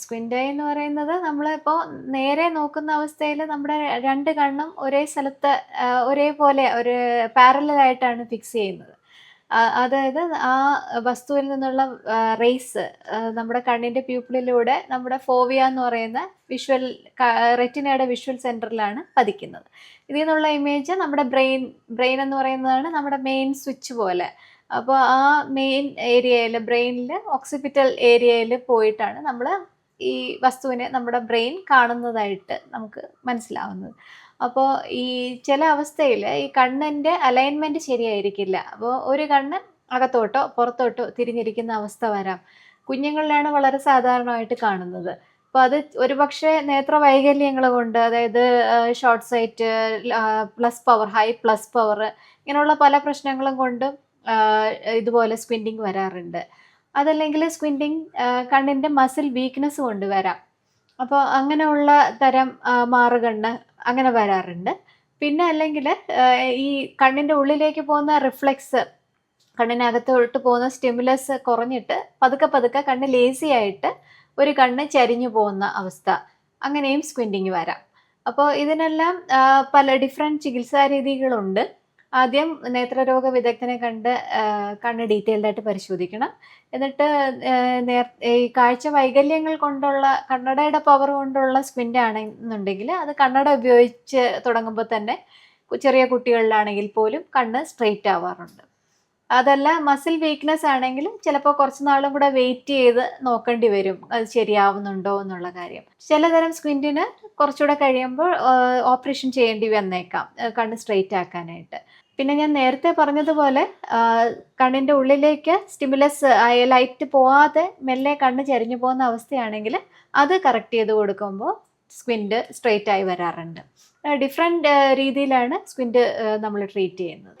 സ്ക്വിന്റ് I എന്ന് പറയുന്നത് നമ്മളിപ്പോൾ നേരെ നോക്കുന്ന അവസ്ഥയിൽ നമ്മുടെ രണ്ട് കണ്ണും ഒരേ സ്ഥലത്ത് ഒരേപോലെ ഒരു പാരലായിട്ടാണ് ഫിക്സ് ചെയ്യുന്നത്. അതായത് ആ വസ്തുവിൽ നിന്നുള്ള റേസ് നമ്മുടെ കണ്ണിന്റെ പ്യൂപ്പിളിലൂടെ നമ്മുടെ ഫോവിയ എന്ന് പറയുന്ന വിഷ്വൽ റെറ്റിനയുടെ വിഷ്വൽ സെന്ററിലാണ് പതിക്കുന്നത്. ഇതിൽ നിന്നുള്ള ഇമേജ് നമ്മുടെ ബ്രെയിൻ ബ്രെയിൻ എന്ന് പറയുന്നതാണ് നമ്മുടെ മെയിൻ സ്വിച്ച് പോലെ. അപ്പോൾ ആ മെയിൻ ഏരിയയിൽ ബ്രെയിനിൽ ഓക്സിപിറ്റൽ ഏരിയയിൽ പോയിട്ടാണ് നമ്മൾ ഈ വസ്തുവിനെ നമ്മുടെ ബ്രെയിൻ കാണുന്നതായിട്ട് നമുക്ക് മനസ്സിലാവുന്നത്. അപ്പോൾ ഈ ചില അവസ്ഥയിൽ ഈ കണ്ണന്റെ അലൈൻമെന്റ് ശരിയായിരിക്കില്ല. അപ്പോൾ ഒരു കണ്ണ് അകത്തോട്ടോ പുറത്തോട്ടോ തിരിഞ്ഞിരിക്കുന്ന അവസ്ഥ വരാം. കുഞ്ഞുങ്ങളിലാണ് വളരെ സാധാരണമായിട്ട് കാണുന്നത്. അപ്പോൾ അത് ഒരുപക്ഷെ നേത്ര വൈകല്യങ്ങൾ കൊണ്ട് അതായത് short sight plus power high plus power ഇങ്ങനെയുള്ള പല പ്രശ്നങ്ങളും കൊണ്ട് ഇതുപോലെ സ്ക്വിന്റിങ് വരാറുണ്ട്. അതല്ലെങ്കിൽ സ്ക്വിന്റിങ് കണ്ണിന്റെ മസിൽ വീക്ക്നെസ് കൊണ്ട് വരാം അപ്പോൾ അങ്ങനെയുള്ള തരം മാറുകണ്ണ് അങ്ങനെ വരാറുണ്ട്. പിന്നെ അല്ലെങ്കിൽ ഈ കണ്ണിന്റെ ഉള്ളിലേക്ക് പോകുന്ന റിഫ്ലെക്സ് കണ്ണിനകത്തോട്ട് പോകുന്ന സ്റ്റിമുലസ് കുറഞ്ഞിട്ട് പതുക്കെ പതുക്കെ കണ്ണ് ലേസി ആയിട്ട് ഒരു കണ്ണ് ചരിഞ്ഞു പോകുന്ന അവസ്ഥ. അങ്ങനെയും സ്ക്വിന്റിങ് വരാം. അപ്പോൾ ഇതിനെല്ലാം പല ഡിഫറെന്റ് ചികിത്സാ രീതികളുണ്ട്. ആദ്യം നേത്രരോഗ വിദഗ്ധനെ കണ്ട് കണ്ണ് ഡീറ്റെയിൽഡ് ആയിട്ട് പരിശോധിക്കണം. എന്നിട്ട് ഈ കാഴ്ച വൈകല്യങ്ങൾ കൊണ്ടുള്ള കണ്ണടയുടെ പവർ കൊണ്ടുള്ള സ്ക്വിന്റ് ആണെന്നുണ്ടെങ്കിൽ അത് കണ്ണട ഉപയോഗിച്ച് തുടങ്ങുമ്പോൾ തന്നെ ചെറിയ കുട്ടികളിലാണെങ്കിൽ പോലും കണ്ണ് സ്ട്രെയിറ്റ് ആവാറുണ്ട്. അതല്ല മസിൽ വീക്ക്നെസ് ആണെങ്കിലും ചിലപ്പോൾ കുറച്ച് നാളും കൂടെ വെയിറ്റ് ചെയ്ത് നോക്കേണ്ടി വരും. അത് ശരിയാവുന്നുണ്ടോ എന്നുള്ള കാര്യം. ചിലതരം സ്ക്വിന്റിന് കുറച്ചുകൂടെ കഴിയുമ്പോൾ ഓപ്പറേഷൻ ചെയ്യേണ്ടി വന്നേക്കാം. കണ്ണ് സ്ട്രെയിറ്റ് ആക്കാനായിട്ട്. പിന്നെ ഞാൻ നേരത്തെ പറഞ്ഞതുപോലെ കണ്ണിന്റെ ഉള്ളിലേക്ക് സ്റ്റിമുലസ് ലൈറ്റ് പോവാതെ മെല്ലെ കണ്ണ് ചരിഞ്ഞു പോകുന്ന അവസ്ഥയാണെങ്കിൽ അത് കറക്റ്റ് ചെയ്ത് കൊടുക്കുമ്പോൾ സ്ക്വിന്റ് സ്ട്രെയിറ്റ് ആയി വരാറുണ്ട്. ഡിഫറെന്റ് രീതിയിലാണ് സ്ക്വിന്റ് നമ്മൾ ട്രീറ്റ് ചെയ്യുന്നത്.